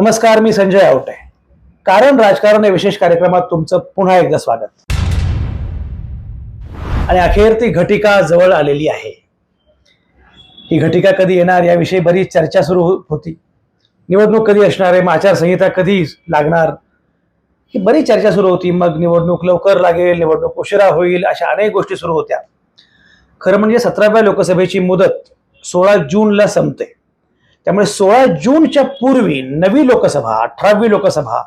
नमस्कार मी संजय आवटे. कारण राजकारण या विशेष कार्यक्रमात तुमचं पुन्हा एकदा स्वागत. आणि अखेर ती घटिका जवळ आलेली आहे. ही घटिका कधी येणार याविषयी बरीच चर्चा सुरू हो-, होती. निवडणूक कधी असणार आहे मग आचारसंहिता कधी लागणार ही बरीच चर्चा सुरू होती. मग निवडणूक लवकर लागेल निवडणूक उशिरा होईल अशा अनेक गोष्टी सुरू होत्या. खरं म्हणजे सतराव्या लोकसभेची मुदत सोळा जूनला संपते. त्यामुळे सोळा जूनच्या पूर्वी नवी लोकसभा अठरावी लोकसभा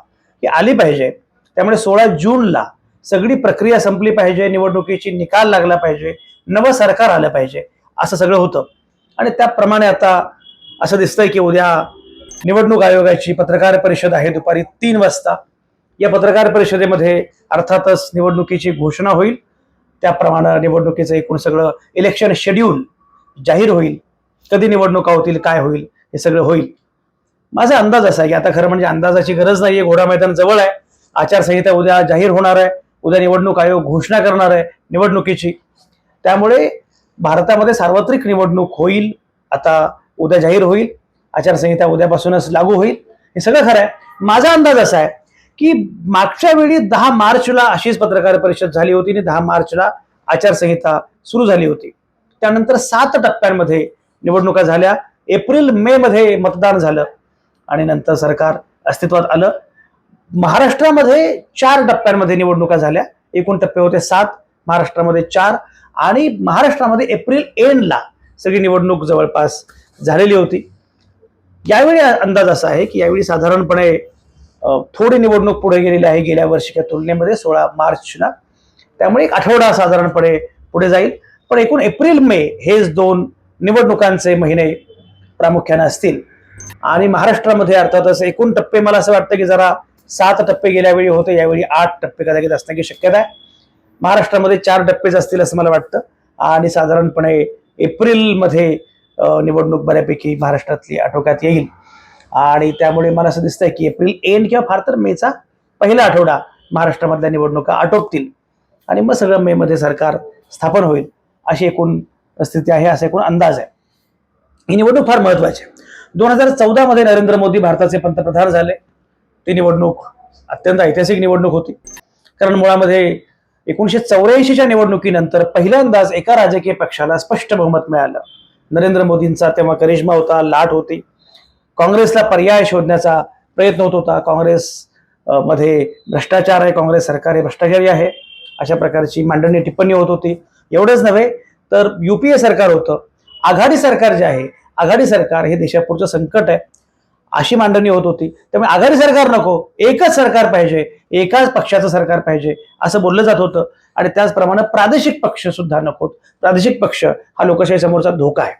ही आली पाहिजे. त्यामुळे सोळा जूनला सगळी प्रक्रिया संपली पाहिजे निवडणुकीची निकाल लागला पाहिजे नवं सरकार आलं पाहिजे असं सगळं होतं. आणि त्याप्रमाणे आता असं दिसतंय की उद्या निवडणूक आयोगाची पत्रकार परिषद आहे दुपारी तीन वाजता. या पत्रकार परिषदेमध्ये अर्थातच निवडणुकीची घोषणा होईल. त्याप्रमाणे निवडणुकीचं एकूण सगळं इलेक्शन शेड्यूल जाहीर होईल. कधी निवडणुका होतील काय होईल हे सगळं होईल. माझा अंदाज असा आहे की आता खरं म्हणजे अंदाजाची गरज नाहीये घोडा मैदान जवळ आहे. आचारसंहिता उद्या जाहीर होणार आहे. उद्या निवडणूक आयोग घोषणा करणार आहे निवडणुकीची. त्यामुळे भारतामध्ये सार्वत्रिक निवडणूक होईल आता उद्या जाहीर होईल. आचारसंहिता उद्यापासूनच लागू होईल. हे सगळं खरं आहे. माझा अंदाज असा आहे की मागच्या वेळी दहा मार्चला अशीच पत्रकार परिषद झाली होती आणि दहा मार्चला आचारसंहिता सुरू झाली होती. त्यानंतर सात टप्प्यांमध्ये निवडणुका झाल्या. एप्रिल मे मध्ये मतदान झालं आणि नंतर सरकार अस्तित्वात आलं. महाराष्ट्रामध्ये चार टप्प्यांमध्ये निवडणुका झाल्या. एकूण टप्पे होते सात महाराष्ट्रामध्ये चार आणि महाराष्ट्रामध्ये एप्रिल एंडला सगळी निवडणूक जवळपास झालेली होती. यावेळी अंदाज असा आहे की यावेळी साधारणपणे थोडी निवडणूक पुढे गेलेली आहे गेल्या वर्षीच्या तुलनेमध्ये सोळा मार्चला. त्यामुळे एक आठवडा साधारणपणे पुढे जाईल. पण एकूण एप्रिल मे हेच दोन निवडणुकांचे महिने प्रामुख्याने असतील. आणि महाराष्ट्रामध्ये अर्थातच एकूण टप्पे मला असं वाटतं की जरा सात टप्पे गेल्यावेळी होते यावेळी आठ टप्पे कदाचित असण्याची शक्यता आहे. महाराष्ट्रामध्ये चार टप्पेच असतील असं मला वाटतं. आणि साधारणपणे एप्रिलमध्ये निवडणूक बऱ्यापैकी महाराष्ट्रातली आटोक्यात येईल. आणि त्यामुळे मला असं दिसतंय की एप्रिल एंड किंवा फार तर मेचा पहिला आठवडा महाराष्ट्रामधल्या निवडणुका आटोपतील. आणि मग सगळं मेमध्ये सरकार स्थापन होईल अशी एकूण स्थिती आहे असा एकूण अंदाज आहे. ही निवडणूक फार महत्वाची आहे. दोन हजार चौदा मध्ये नरेंद्र मोदी भारताचे पंतप्रधान झाले. ती निवडणूक अत्यंत ऐतिहासिक निवडणूक होती. कारण मुळामध्ये एकोणीशे चौऱ्याऐंशीच्या निवडणुकीनंतर पहिल्यांदाच एका राजकीय पक्षाला स्पष्ट बहुमत मिळालं. नरेंद्र मोदींचा तेव्हा करिश्मा होता लाट होती. काँग्रेसला पर्याय शोधण्याचा प्रयत्न होत होता. काँग्रेस मध्ये भ्रष्टाचार आहे. काँग्रेस सरकार हे भ्रष्टाचारी आहे. अशा प्रकारची मांडणी टिप्पणी होत होती. एवढंच नव्हे तर युपीए सरकार होतं. आघाडी सरकार जे आहे आघाडी सरकार हे देशापुढचं संकट आहे. अशी मांडणी होत होती. त्यामुळे आघाडी सरकार नको एकच सरकार पाहिजे एकाच पक्षाचं सरकार पाहिजे असं बोललं जात होतं. आणि त्याचप्रमाणे प्रादेशिक पक्ष सुद्धा नकोत. प्रादेशिक पक्ष हा लोकशाही समोरचा धोका आहे.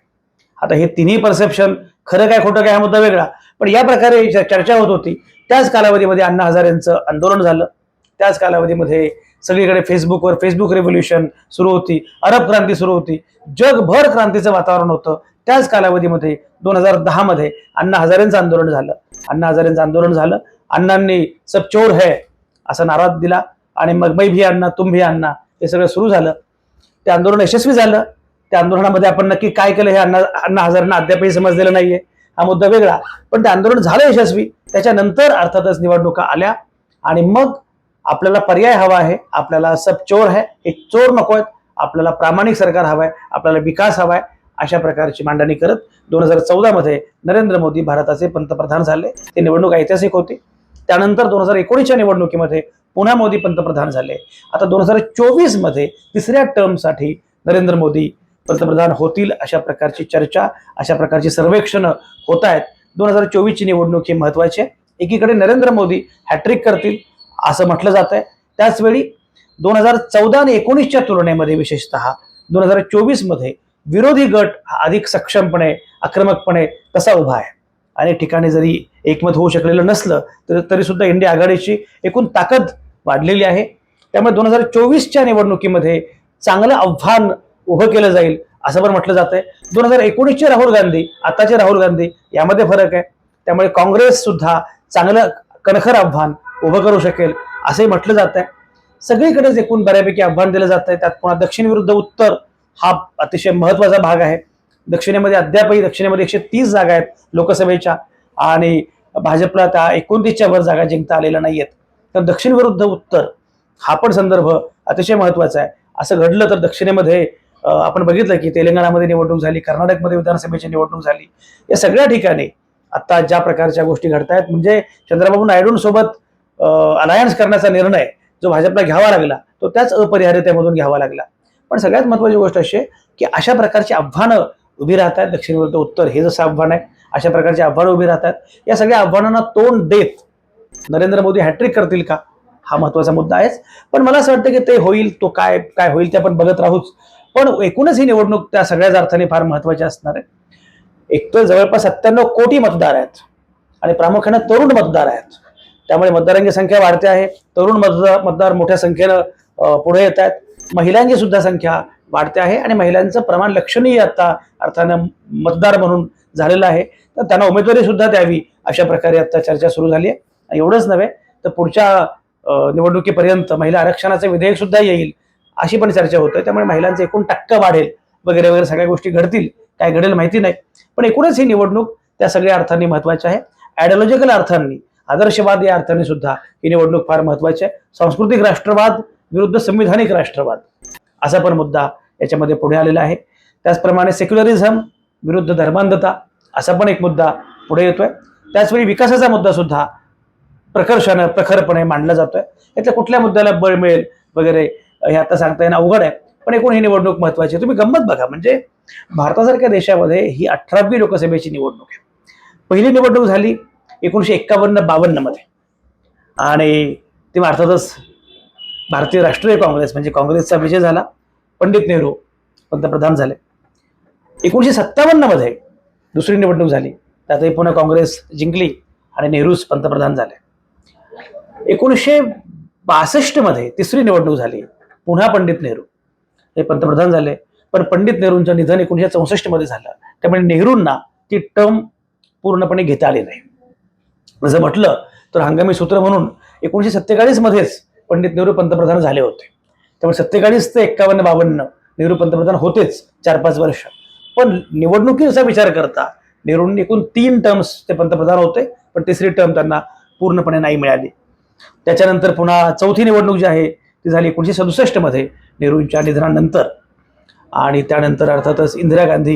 आता हे तिन्ही परसेप्शन खरं काय खोटं काय हा मुद्दा वेगळा. पण या प्रकारे चर्चा होत होती. त्याच कालावधीमध्ये अण्णा हजारेंचं आंदोलन झालं. त्याच कालावधीमध्ये सगळीकडे फेसबुकवर फेसबुक रेव्होल्युशन सुरू होती अरब क्रांती सुरू होती जगभर क्रांतीचं वातावरण होतं. त्याच कालावधीमध्ये दोन हजार दहामध्ये अण्णा हजारेंचं आंदोलन झालं. अण्णा हजारेंचं आंदोलन झालं. अण्णांनी सब चोर है असा नारा दिला. आणि मग मै भी अण्णा तुम भी अण्णा हे सगळं सुरू झालं. ते आंदोलन यशस्वी झालं. त्या आंदोलनामध्ये आपण नक्की काय केलं हे अण्णा अण्णा हजारांना अद्यापही समजलेलं नाहीये. हा मुद्दा वेगळा. पण ते आंदोलन झालं यशस्वी. त्याच्यानंतर अर्थातच निवडणुका आल्या. आणि मग आपल्याला पर्याय हवा आहे आपल्याला सब चोर आहे हे चोर नको आहेत. आपल्याला प्रामाणिक सरकार हवं आहे आपल्याला विकास हवा आहे अशा प्रकारची मांडणी करत दोन हजार चौदामध्ये नरेंद्र मोदी भारताचे पंतप्रधान झाले. ते निवडणूक ऐतिहासिक होती. त्यानंतर दोन हजार एकोणीसच्या निवडणुकीमध्ये पुन्हा मोदी पंतप्रधान झाले. आता दोन हजार चोवीसमध्ये तिसऱ्या टर्मसाठी नरेंद्र मोदी पंतप्रधान होतील अशा प्रकारची चर्चा अशा प्रकारची सर्वेक्षण होत आहेत. दोन हजार चोवीसची निवडणूक ही महत्वाची आहे. एकीकडे नरेंद्र मोदी हॅट्रिक करतील असं म्हटलं जात आहे त्याचवेळी दोन हजार चौदा आणि एकोणीसच्या तुलनेमध्ये विशेषतः दोन हजार चोवीसमध्ये विरोधी गट हा अधिक सक्षमपणे आक्रमकपणे कसा उभा आहे. अनेक ठिकाणी जरी एकमत होऊ शकलेलं नसलं तर तरी सुद्धा इंडिया आघाडीची एकूण ताकद वाढलेली आहे. त्यामुळे दोन हजार चोवीसच्या निवडणुकीमध्ये चांगलं आव्हान उभं केलं जाईल असं पण म्हटलं जात आहे दोन हजार एकोणीसचे राहुल गांधी आताचे राहुल गांधी यामध्ये फरक आहे. त्यामुळे काँग्रेस सुद्धा चांगलं कणखर आव्हान उभं करू शकेल असंही म्हटलं जात आहे सगळीकडेच एकूण बऱ्यापैकी आव्हान दिलं जात आहे त्यात पुन्हा दक्षिण विरुद्ध उत्तर हा अतिशय महत्त्वाचा भाग आहे. दक्षिणेमध्ये अद्यापही दक्षिणेमध्ये एकशे तीस जागा आहेत लोकसभेच्या आणि भाजपला त्या एकोणतीसच्या वर जागा जिंकता आलेल्या नाहीयेत. तर दक्षिण विरुद्ध उत्तर हा पण संदर्भ अतिशय महत्त्वाचा आहे. असं घडलं तर दक्षिणेमध्ये आपण बघितलं की तेलंगणामध्ये निवडणूक झाली कर्नाटकमध्ये विधानसभेची निवडणूक झाली. या सगळ्या ठिकाणी आता ज्या प्रकारच्या गोष्टी घडतायत म्हणजे चंद्रबाबू नायडूंसोबत अलायन्स करण्याचा निर्णय जो भाजपला घ्यावा लागला तो त्याच अपरिहार्यतेमधून घ्यावा लागला. पण सगळ्यात महत्वाची गोष्ट अशी आहे की अशा प्रकारची आव्हानं उभी राहत आहेत दक्षिण विरुद्ध उत्तर हे जसं आव्हान आहे अशा प्रकारची आव्हानं उभी राहतात या सगळ्या आव्हानांना तोंड देत नरेंद्र मोदी हॅट्रिक करतील का? हा महत्त्वाचा मुद्दा आहेच. पण मला असं वाटतं की ते होईल तो काय काय होईल ते आपण बघत राहूच. पण एकूणच ही निवडणूक त्या सगळ्याच अर्थाने फार महत्वाची असणार आहे. एक तर जवळपास सत्त्याण्णव कोटी मतदार आहेत. आणि प्रामुख्याने तरुण मतदार आहेत. त्यामुळे मतदारांची संख्या वाढते आहे. तरुण मतदार मतदार मोठ्या संख्येनं पुढे येत आहेत. महिलांची सुद्धा संख्या वाढते आहे आणि महिलांचं प्रमाण लक्षणीय आता अर्थानं मतदार म्हणून झालेलं आहे. तर त्यांना उमेदवारी सुद्धा द्यावी अशा प्रकारे आता चर्चा सुरू झाली आहे. आणि एवढंच नव्हे तर पुढच्या निवडणुकीपर्यंत महिला आरक्षणाचं विधेयक सुद्धा येईल अशी पण चर्चा होते. त्यामुळे महिलांचं एकूण टक्का वाढेल. वगैरे वगैरे सगळ्या गोष्टी घडतील. काय घडेल माहिती नाही. पण एकूणच ही निवडणूक त्या सगळ्या अर्थांनी महत्वाची आहे. आयडिओलॉजिकल अर्थांनी आदर्शवाद या अर्थाने सुद्धा ही निवडणूक फार महत्वाची आहे. सांस्कृतिक राष्ट्रवाद विरुद्ध संविधानिक राष्ट्रवाद असा पण मुद्दा याच्यामध्ये पुढे आलेला आहे. त्याचप्रमाणे सेक्युलरिझम विरुद्ध धर्मांधता असा पण एक मुद्दा पुढे येतोय. त्याचवेळी विकासाचा मुद्दा सुद्धा प्रकर्षानं प्रखरपणे मांडला जातोय. यातल्या कुठल्या मुद्द्याला बळ मिळेल वगैरे हे आता सांगता येणं अवघड आहे. पण एकूण ही निवडणूक महत्वाची आहे. तुम्ही गंमत बघा. म्हणजे भारतासारख्या देशामध्ये ही अठरावी लोकसभेची निवडणूक आहे. पहिली निवडणूक झाली एकोणीशे एक्कावन्न बावन्नमध्ये. आणि तेव्हा अर्थातच भारतीय राष्ट्रीय काँग्रेस म्हणजे काँग्रेसचा विजय झाला पंडित नेहरू पंतप्रधान झाले. एकोणीशे सत्तावन्नमध्ये दुसरी निवडणूक झाली त्यातही पुन्हा काँग्रेस जिंकली आणि नेहरूच पंतप्रधान झाले. एकोणीसशे बासष्टमध्ये तिसरी निवडणूक झाली पुन्हा पंडित नेहरू हे पंतप्रधान झाले. पण पंडित नेहरूंचं निधन एकोणीशे चौसष्टमध्ये झालं. त्यामुळे नेहरूंना ती टर्म पूर्णपणे घेता आली नाही. जसं म्हटलं तर हंगामी सूत्र म्हणून एकोणीशे सत्तेचाळीस मध्येच पंडित नेहरू पंतप्रधान झाले होते. त्यामुळे सत्तेचाळीस ते एक्कावन्न बावन्न नेहरू पंतप्रधान होतेच चार पाच वर्ष. पण निवडणुकीचा विचार करता नेहरूंनी एकूण तीन टर्म्स ते पंतप्रधान होते पण तिसरी टर्म त्यांना पूर्णपणे नाही मिळाली. त्याच्यानंतर पुन्हा चौथी निवडणूक जी आहे ती झाली एकोणीशे सदुसष्टमध्ये नेहरूंच्या निधनानंतर. आणि त्यानंतर अर्थातच इंदिरा गांधी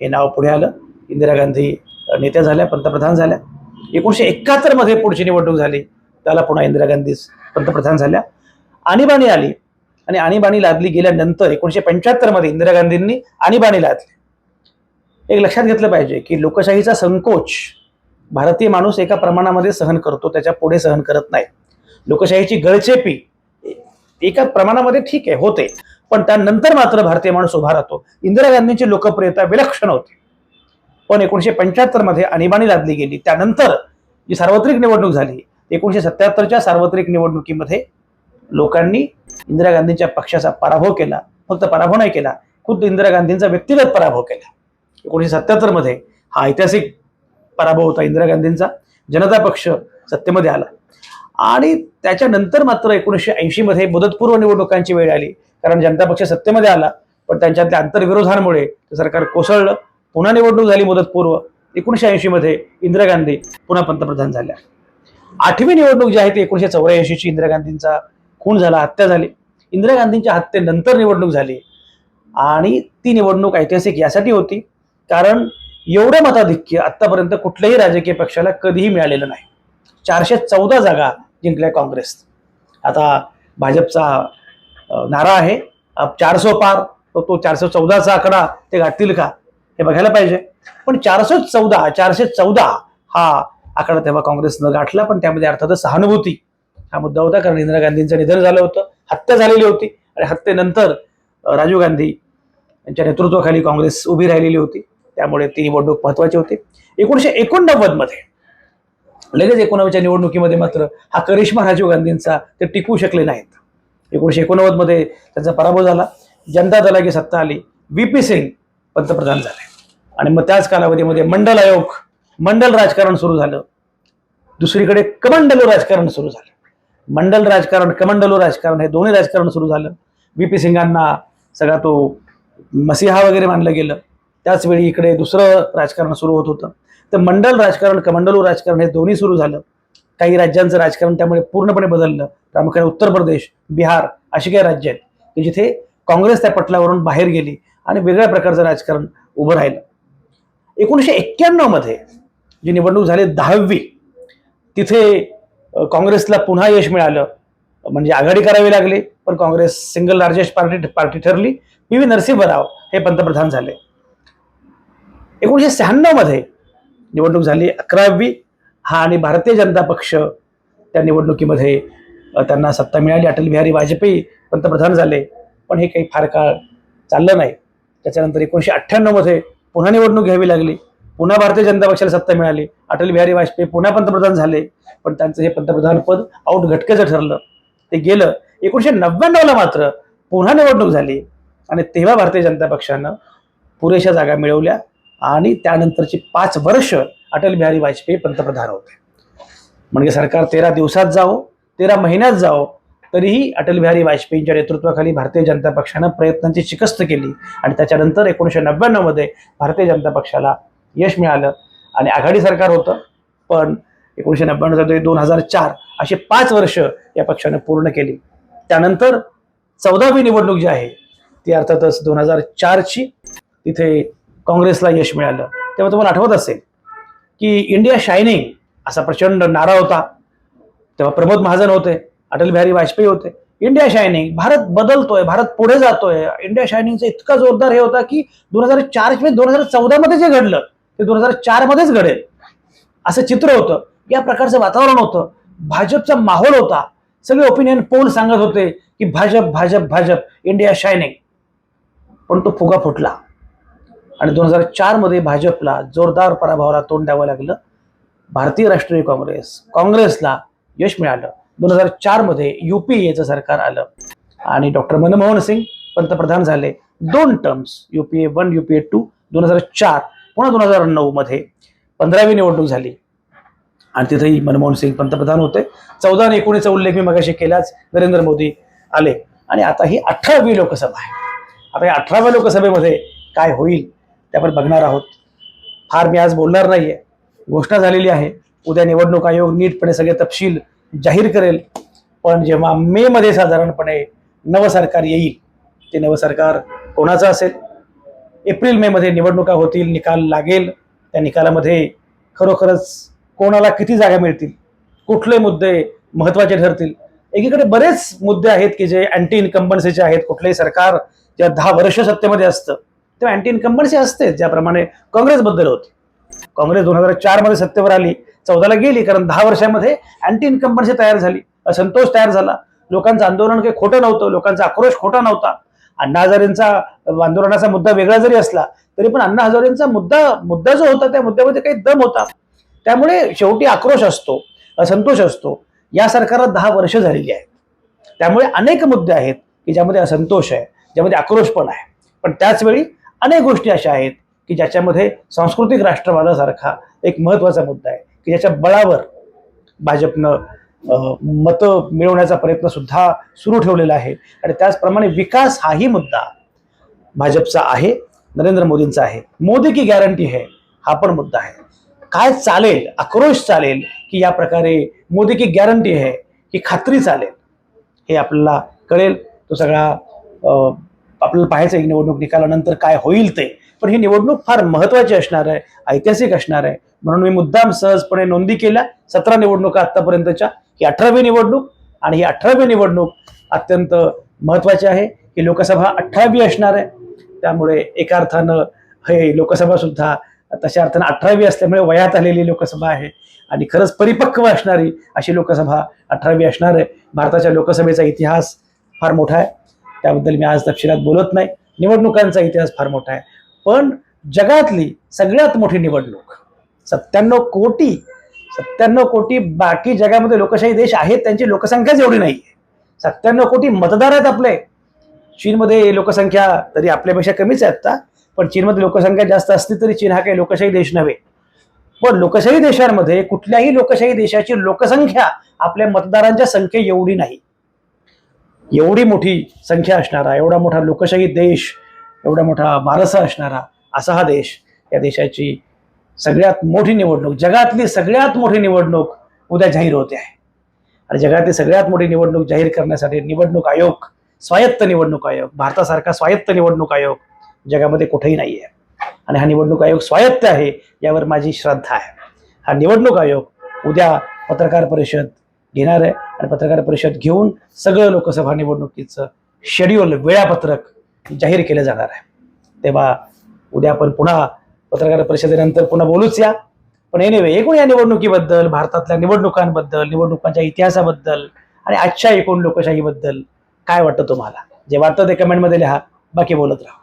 हे नाव पुढे आलं. इंदिरा गांधी नेत्या झाल्या पंतप्रधान झाल्या. एकोणीशे एकाहत्तरमध्ये पुढची निवडणूक झाली. त्याला पुन्हा इंदिरा गांधी पंतप्रधान झाल्या. आणीबाणी आली. आणि आणीबाणी लादली गेल्यानंतर एकोणीशे पंच्याहत्तरमध्ये इंदिरा गांधींनी आणीबाणी लादली. एक लक्षात घेतलं पाहिजे की लोकशाहीचा संकोच भारतीय माणूस एका प्रमाणामध्ये सहन करतो त्याच्या पुढे सहन करत नाही. लोकशाहीची गळचेपी एका प्रमाणामध्ये ठीक आहे होते. पण त्यानंतर मात्र भारतीय माणूस उभा राहतो. इंदिरा गांधींची लोकप्रियता विलक्षण होती. पण एकोणीशे पंच्याहत्तरमध्ये आणीबाणी लादली गेली. त्यानंतर जी सार्वत्रिक निवडणूक झाली एकोणीशे सत्याहत्तरच्या सार्वत्रिक निवडणुकीमध्ये लोकांनी इंदिरा गांधींच्या पक्षाचा पराभव केला. फक्त पराभव नाही केला खुद्द इंदिरा गांधींचा व्यक्तिगत पराभव केला. एकोणीशे सत्याहत्तरमध्ये हा ऐतिहासिक पराभव होता इंदिरा गांधींचा. जनता पक्ष सत्तेमध्ये आला. आणि त्याच्यानंतर मात्र एकोणीसशे ऐंशी मध्ये मुदतपूर्व निवडणुकांची वेळ आली. कारण जनता पक्ष सत्तेमध्ये आला पण त्यांच्यातल्या आंतरविरोधांमुळे सरकार कोसळलं. पुन्हा निवडणूक झाली मुदतपूर्व. एकोणीशे ऐंशी मध्ये इंदिरा गांधी पुन्हा पंतप्रधान झाल्या. आठवी निवडणूक जी आहे ती एकोणीशे चौऱ्याऐंशीची इंदिरा गांधींचा खून झाला हत्या झाली. इंदिरा गांधींच्या हत्येनंतर निवडणूक झाली. आणि ती निवडणूक ऐतिहासिक यासाठी होती कारण एवढं मताधिक्य आतापर्यंत कुठल्याही राजकीय पक्षाला कधीही मिळालेलं नाही. चारशे चौदा जागा जिंकल्या काँग्रेस आता भाजपचा नारा आहे. चारसो पार तो तो चारशे चौदाचा आकडा ते गाठतील का? हे बघायला पाहिजे. पण चारशे चौदा चारशे चौदा हा आकडा तेव्हा काँग्रेसनं गाठला पण त्यामध्ये अर्थातच सहानुभूती. हा मुद्दा होता कारण इंदिरा गांधींचं निधन झालं होतं हत्या झालेली होती आणि हत्येनंतर राजीव गांधी यांच्या नेतृत्वाखाली काँग्रेस उभी राहिलेली होती. त्यामुळे ती निवडणूक महत्वाची होती. एकोणीशे एकोणनव्वदमध्ये लगेच एकोणावीसच्या निवडणुकीमध्ये मात्र हा करिश्मा राजीव गांधींचा ते टिकवू शकले नाहीत. एकोणीसशे एकोणनव्वदमध्ये त्यांचा पराभव झाला. जनता दलाची सत्ता आली. व्ही पी सिंग पंतप्रधान झाले. आणि मग त्याच कालावधीमध्ये मंडल आयोग मंडल राजकारण सुरू झालं. दुसरीकडे कमंडलो राजकारण सुरू झालं. मंडल राजकारण कमंडलो राजकारण हे दोन्ही राजकारण सुरू झालं. व्ही पी सिंगांना सगळा तो मसिहा वगैरे मानलं गेलं. त्याचवेळी इकडे दुसरं राजकारण सुरू होत होतं. तर मंडल राजकारण कमंडलू राजकारण हे दोन्ही सुरू झालं. काही राज्यांचं राजकारण त्यामुळे पूर्णपणे बदललं प्रामुख्याने उत्तर प्रदेश बिहार अशी काही राज्य आहेत की जिथे काँग्रेस त्या पटलावरून बाहेर गेली आणि वेगळ्या प्रकारचं राजकारण उभं राहिलं. एकोणीसशे एक्क्याण्णवमध्ये जी निवडणूक झाली दहावी तिथे काँग्रेसला पुन्हा यश मिळालं. म्हणजे आघाडी करावी लागली पण Congress single largest party party ठरली. पी व्ही नरसिंहराव हे पंतप्रधान झाले. एकोणीसशे शहाण्णवमध्ये निवडणूक झाली अकरावी हा आणि भारतीय जनता पक्ष त्या निवडणुकीमध्ये त्यांना सत्ता मिळाली. अटल बिहारी वाजपेयी पंतप्रधान झाले पण हे काही फार काळ चाललं नाही. त्याच्यानंतर एकोणीसशे अठ्ठ्याण्णवमध्ये पुन्हा निवडणूक घ्यावी लागली. पुन्हा भारतीय जनता पक्षाला सत्ता मिळाली. अटल बिहारी वाजपेयी पुन्हा पंतप्रधान झाले पण त्यांचं हे पंतप्रधान पद आऊट घटकेचं ठरलं. ते गेलं. एकोणीसशे नव्याण्णवला मात्र पुन्हा निवडणूक झाली. आणि तेव्हा भारतीय जनता पक्षानं पुरेशा जागा मिळवल्या. आणि त्यानंतरची पाच वर्ष अटल बिहारी वाजपेयी पंतप्रधान होते. म्हणजे सरकार तेरा दिवसात जावो तेरा महिन्यात जावो तरीही अटल बिहारी वाजपेयींच्या नेतृत्वाखाली भारतीय जनता पक्षानं प्रयत्नांची शिकस्त केली आणि त्याच्यानंतर एकोणीसशे नव्याण्णवमध्ये भारतीय जनता पक्षाला यश मिळालं आणि आघाडी सरकार होतं. पण एकोणीसशे नव्याण्णव ते दोन हजार चार अशी पाच वर्ष या पक्षानं पूर्ण केली. त्यानंतर चौदावी निवडणूक जी आहे ती अर्थातच दोन हजार चारची तिथे काँग्रेसला यश मिळालं. तेव्हा तुम्हाला आठवत असेल की इंडिया शायनिंग असा प्रचंड नारा होता. तेव्हा प्रमोद महाजन होते अटल बिहारी वाजपेयी होते. इंडिया शायनिंग भारत बदलतोय भारत पुढे जातोय. इंडिया शायनिंगचा इतका जोरदार हे होता की दोन हजार चार दोन हजार चौदा मध्ये जे घडलं ते दोन हजार चार मध्येच घडेल. असं चित्र होतं. या प्रकारचं वातावरण होतं. भाजपचा माहोल होता. सगळे ओपिनियन पोल सांगत होते की भाजप भाजप भाजप इंडिया शायनिंग. पण तो फुगा फुटला. आणि दोन हजार चारमध्ये भाजपला जोरदार पराभवाला तोंड द्यावं लागलं. भारतीय राष्ट्रीय काँग्रेस काँग्रेसला यश मिळालं. दोन हजार चारमध्ये युपीएचं सरकार आलं. आणि डॉक्टर मनमोहन सिंग पंतप्रधान झाले. दोन terms UPA one UPA two दोन हजार चार पुन्हा दोन हजार नऊमध्ये पंधरावी निवडणूक झाली. आणि तिथेही मनमोहन सिंग पंतप्रधान होते. चौदा आणि एकोणीसचा उल्लेख मी मगाशी केलाच नरेंद्र मोदी आले. आणि आता ही अठरावी लोकसभा आहे. आता या अठराव्या लोकसभेमध्ये काय होईल? त्यावर बघणार आहोत. फार मी आज बोलणार नाही आहे घोषणा झालेली आहे. उद्या निवडणूक आयोग नीटपणे सगळे तपशील जाहीर करेल. पण जेव्हा मे मध्ये साधारणपणे नवं सरकार येईल ते नवं सरकार कोणाचं असेल? एप्रिल मे मध्ये निवडणुका होतील निकाल लागेल. त्या निकालामध्ये खरोखरच कोणाला किती जागा मिळतील? कुठले मुद्दे महत्त्वाचे ठरतील? एकीकडे बरेच मुद्दे आहेत की जे अँटी इन्कम्बन्सीचे आहेत. कुठलेही सरकार ज्या दहा वर्ष सत्तेमध्ये असतं तेव्हा अँटी इन्कम्बन्सी असते ज्याप्रमाणे काँग्रेसबद्दल होती. काँग्रेस दोन हजार चारमध्ये सत्तेवर आली चौदाला गेली कारण दहा वर्षामध्ये अँटी इन्कम्बन्सी तयार झाली असंतोष तयार झाला. लोकांचं आंदोलन काही खोटं नव्हतं लोकांचा आक्रोश खोटा नव्हता. अण्णा हजारेंचा आंदोलनाचा मुद्दा वेगळा जरी असला तरी पण अण्णा हजारेंचा मुद्दा मुद्दा जो होता त्या मुद्द्यामध्ये काही दम होता. त्यामुळे शेवटी आक्रोश असतो असंतोष असतो. या सरकारला दहा वर्ष झालेली आहेत. त्यामुळे अनेक मुद्दे आहेत की ज्यामध्ये असंतोष आहे ज्यामध्ये आक्रोश पण आहे. पण त्याच वेळी अनेक गोष्टी अशा आहेत की ज्याच्यामध्ये सांस्कृतिक राष्ट्रवादासारखा एक महत्त्वाचा मुद्दा आहे की ज्याच्या बळावर भाजपनं मतं मिळवण्याचा प्रयत्न सुद्धा सुरू ठेवलेला आहे. आणि त्याचप्रमाणे विकास हाही मुद्दा भाजपचा आहे नरेंद्र मोदींचा आहे. मोदी की गॅरंटी है हा पण मुद्दा आहे. काय चालेल आक्रोश चालेल की या प्रकारे मोदी की गॅरंटी आहे की खात्री चालेल हे आपल्याला कळेल. तो सगळा आपल्याला पाहायचं आहे निवडणूक निकालानंतर काय होईल ते. पण ही निवडणूक फार महत्वाची असणार आहे ऐतिहासिक असणार आहे. म्हणून मी मुद्दाम सहजपणे नोंदी केल्या सतरा निवडणुका आतापर्यंतच्या ही अठरावी निवडणूक आणि ही अठरावी निवडणूक अत्यंत महत्वाची आहे. ही लोकसभा अठरावी असणार आहे. त्यामुळे एका अर्थानं हे लोकसभा सुद्धा तशा अर्थानं अठरावी असल्यामुळे वयात आलेली लोकसभा आहे आणि खरंच परिपक्व असणारी अशी लोकसभा अठरावी असणार आहे. भारताच्या लोकसभेचा इतिहास फार मोठा आहे. त्याबद्दल मी आज तपशिलात बोलत नाही. निवडणुकांचा इतिहास फार मोठा आहे. पण जगातली सगळ्यात मोठी निवडणूक सत्त्याण्णव कोटी सत्त्याण्णव कोटी बाकी जगामध्ये लोकशाही देश आहेत त्यांची लोकसंख्याच एवढी नाही सत्त्याण्णव कोटी मतदार आहेत आपले. चीनमध्ये लोकसंख्या तरी आपल्यापेक्षा कमीच आहे आता पण चीनमध्ये लोकसंख्या जास्त असली तरी चीन हा काही लोकशाही देश नव्हे. पण लोकशाही देशांमध्ये कुठल्याही लोकशाही देशाची लोकसंख्या आपल्या मतदारांच्या संख्ये एवढी नाही. एवढी मोठी संख्या असणारा एवढा मोठा लोकशाही देश एवढा मोठा वारसा असणारा असा हा देश या देशाची सगळ्यात मोठी निवडणूक जगातली सगळ्यात मोठी निवडणूक उद्या जाहीर होते आहे. आणि जगातली सगळ्यात मोठी निवडणूक जाहीर करण्यासाठी निवडणूक आयोग स्वायत्त निवडणूक आयोग भारतासारखा स्वायत्त निवडणूक आयोग जगामध्ये कुठेही नाही आहे आणि हा निवडणूक आयोग स्वायत्त आहे यावर माझी श्रद्धा आहे. हा निवडणूक आयोग उद्या पत्रकार परिषद घेणार आहे. आणि पत्रकार परिषद घेऊन सगळं लोकसभा निवडणुकीचं शेड्यूल वेळापत्रक जाहीर केलं जाणार आहे. तेव्हा उद्या आपण पुन्हा पत्रकार परिषदेनंतर पुन्हा बोलूच या. पण एनिवे एकूण या निवडणुकीबद्दल भारतातल्या निवडणुकांबद्दल निवडणुकांच्या इतिहासाबद्दल आणि आजच्या एकूण लोकशाहीबद्दल काय वाटतं तुम्हाला? जे वाटतं ते कमेंटमध्ये लिहा. बाकी बोलत राहा.